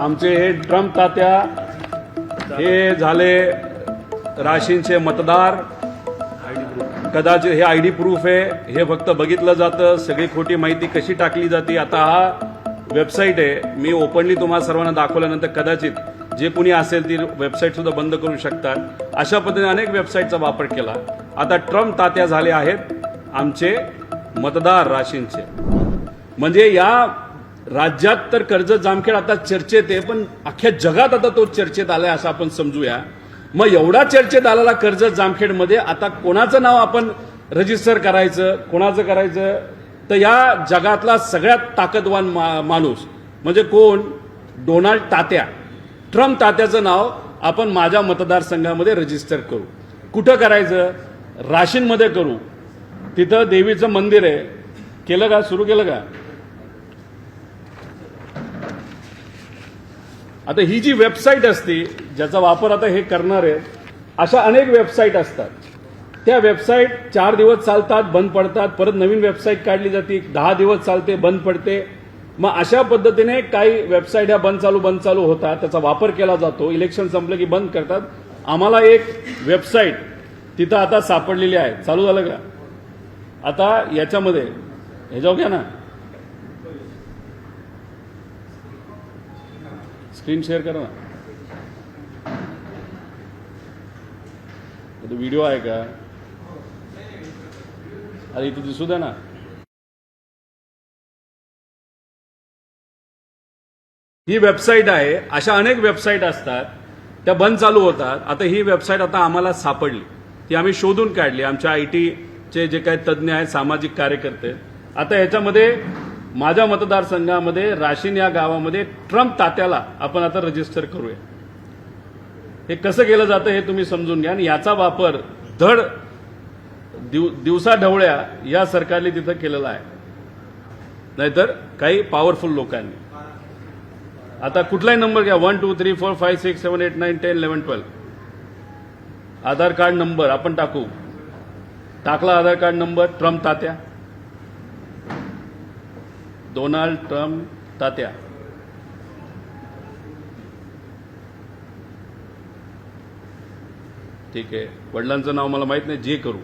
आमचे हे ड्रम तात्या हे झाले राशींचे मतदार. कदाचित हे आय डी प्रूफ आहे. हे फक्त बघितलं जातं. सगळी खोटी माहिती कशी टाकली जाते? आता हा वेबसाईट आहे. मी ओपनली तुम्हाला सर्वांना दाखवल्यानंतर कदाचित जे कुणी असेल ती वेबसाईट सुद्धा बंद करू शकतात. अशा पद्धतीने अनेक वेबसाईटचा वापर केला. आता ट्रम्प तात्या झाले आहेत आमचे मतदार राशींचे. म्हणजे या राज्यात तर कर्जत जामखेड आता चर्चेत आहे पण अख्ख्या जगात आता तो चर्चेत आलाय असं आपण समजूया. मग एवढा चर्चेत आलेला कर्जत जामखेडमध्ये आता कोणाचं नाव आपण रजिस्टर करायचं कोणाचं करायचं? तर या जगातला सगळ्यात ताकदवान मा- माणूस म्हणजे कोण? डोनाल्ड तात्या. ट्रम्प तात्याचं नाव आपण माझ्या मतदारसंघामध्ये रजिस्टर करू. कुठं करायचं? राशींमध्ये करू. तिथं देवीचं मंदिर आहे. केलं का? सुरू केलं का? आता ही जी वेबसाईट असते ज्याचा वापर आता हे करणार आहेत अशा अनेक वेबसाईट असतात. त्या वेबसाईट चार दिवस चालतात बंद पडतात परत नवीन वेबसाईट काढली जाते दहा दिवस चालते बंद पडते. मग अशा पद्धतीने काही वेबसाईट ह्या बंद चालू बंद चालू होतात त्याचा वापर केला जातो इलेक्शन संपलं की बंद करतात. आम्हाला एक वेबसाईट तिथं आता सापडलेली आहे. चालू झालं का? आता याच्यामध्ये हे जाऊ घ्या ना. स्क्रीन शेअर करा ना व्हिडिओ आहे का अरे इथं दिसू द्या ना। ही वेबसाईट आहे अशा अनेक वेबसाईट असतात त्या बंद चालू होतात. आता ही वेबसाईट आता आम्हाला सापडली. ती आम्ही शोधून काढली. आमच्या आय टीचे जे काही तज्ज्ञ आहेत सामाजिक कार्यकर्ते आता याच्यामध्ये माझ्या मतदारसंघामध्ये राशीन या गावामध्ये ट्रम्प तात्याला आपण आता रजिस्टर करूया. हे कसं केलं जातं हे तुम्ही समजून घ्या आणि याचा वापर धड दिव दिवसा ढवळ्या या सरकारने तिथं केलेला आहे. नाहीतर काही पॉवरफुल लोकांनी. आता कुठलाही नंबर घ्या. One two three four five six seven eight nine ten eleven twelve Aadhaar card number आपण टाकू. टाकला आधार कार्ड नंबर ट्रम्प तात्या. डोनाल्ड ट्रम्प तात्या. ठीक आहे. वडिलांचं नाव मला माहीत नाही. जे करू.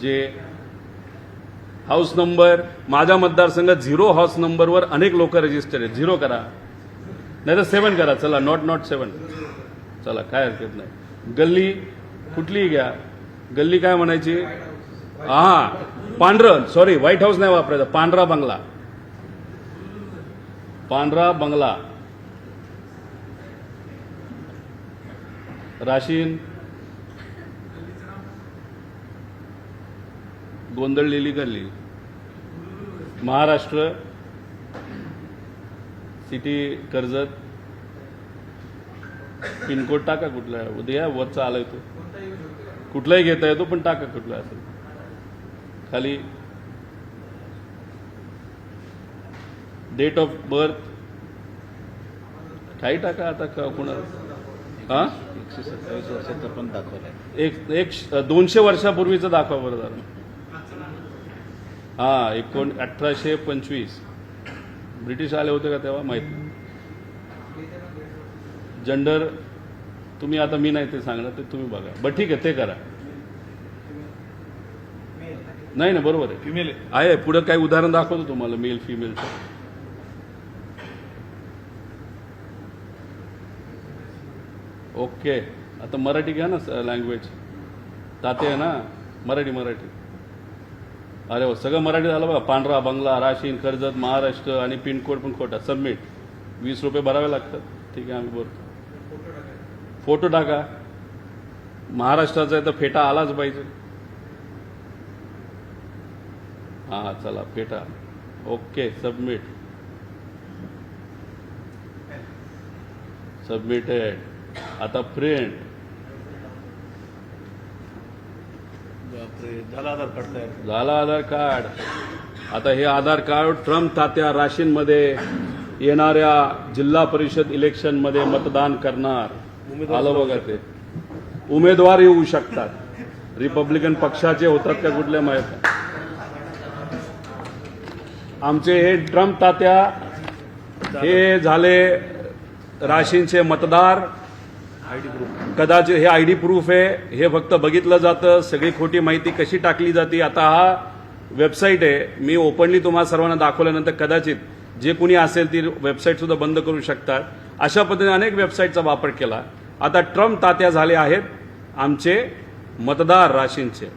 जे हाऊस नंबर माझ्या मतदारसंघात झिरो हाऊस नंबरवर अनेक लोक रजिस्टर आहेत. झिरो करा. नाही तर सेवन करा. चला नॉट नॉट सेवन चला काय हरकत नाही. गल्ली कुठलीही घ्या. गल्ली काय म्हणायची? हा. पांढरं सॉरी व्हाईट हाऊस नाही वापरायचं पांढरा बंगला. पांढरा बंगला. राशीन. गोंधळलेली गल्ली महाराष्ट्र. सिटी कर्जत. पिनकोड टाका कुठला आहे. उद्या वरचा आलाय तो. कुठलाही घेता येतो पण टाका कुठला असेल. खाली. डेट ऑफ बर्थ काही टाका आता का कुणा हा? एकशे सत्तावीस वर्षाचं पण दाखवलं एक एक दोनशे वर्षापूर्वीचं दाखवा बरं जरा. हा एकोण अठराशे पंचवीस. ब्रिटिश आले होते का तेव्हा? माहीत नाही. जेंडर तुम्ही आता मी नाही ते सांगणार ते तुम्ही बघा. बरं ठीक आहे ते करा. नाही ना बरोबर आहे. फिमेल आहे. पुढे काही उदाहरण दाखवतो तुम्हाला मेल फिमेलचं ओके आता मराठी घ्या ना लँग्वेज ताते आहे ना मराठी मराठी. अरे हो सगळं मराठी झालं बघा. पांढरा बंगला राशीन कर्जत महाराष्ट्र आणि पिनकोड पण खोटा. सबमिट वीस रुपये भरावे लागतात. ठीक आहे आम्ही बोलतो फोटो टाका. महाराष्ट्राचा आहे तर फेटा आलाच पाहिजे. हा चला फेटा ओके सबमिट. सबमिटेड. आता प्रिंट. झाला आधार कार्ड तयार. झाला आधार कार्ड. आता हे आधार कार्ड ट्रम्प तात्या राशींमध्ये येणाऱ्या जिल्हा परिषद इलेक्शनमध्ये मतदान करणार. आलं बघा ते. उमेदवार येऊ शकतात. रिपब्लिकन पक्षाचे होतात का कुठल्या माहीत? आमचे हे ट्रम्प तात्या हे झाले राशींचे मतदार. कदाचित हे आय डी प्रूफ आहे. हे फक्त बघितलं जातं. सगळी खोटी माहिती कशी टाकली जाते आता हा वेबसाईट आहे. मी ओपनली तुम्हाला सर्वांना दाखवल्यानंतर कदाचित जे कुणी असेल ती वेबसाईट सुद्धा बंद करू शकतात. अशा पद्धतीने अनेक वेबसाईटचा वापर केला. आता ट्रम्प तात्या झाले आहेत आमचे मतदार राशींचे.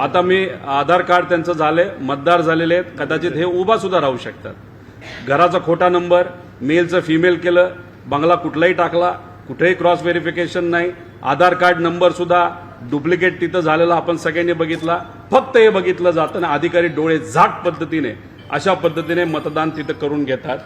आता मी आधार कार्ड त्यांचं झाले मतदार झालेले आहेत. कदाचित हे उभा सुद्धा राहू शकतात. घराचा खोटा नंबर मेलचं फिमेल केलं बंगला कुठलाही टाकला कुठेही क्रॉस व्हेरिफिकेशन नाही आधार कार्ड नंबर सुद्धा डुप्लिकेट तिथं झालेला आपण सगळ्यांनी बघितला. फक्त हे बघितलं जातं ना अधिकारी डोळे झाट पद्धतीने अशा पद्धतीने मतदान तिथं करून घेतात.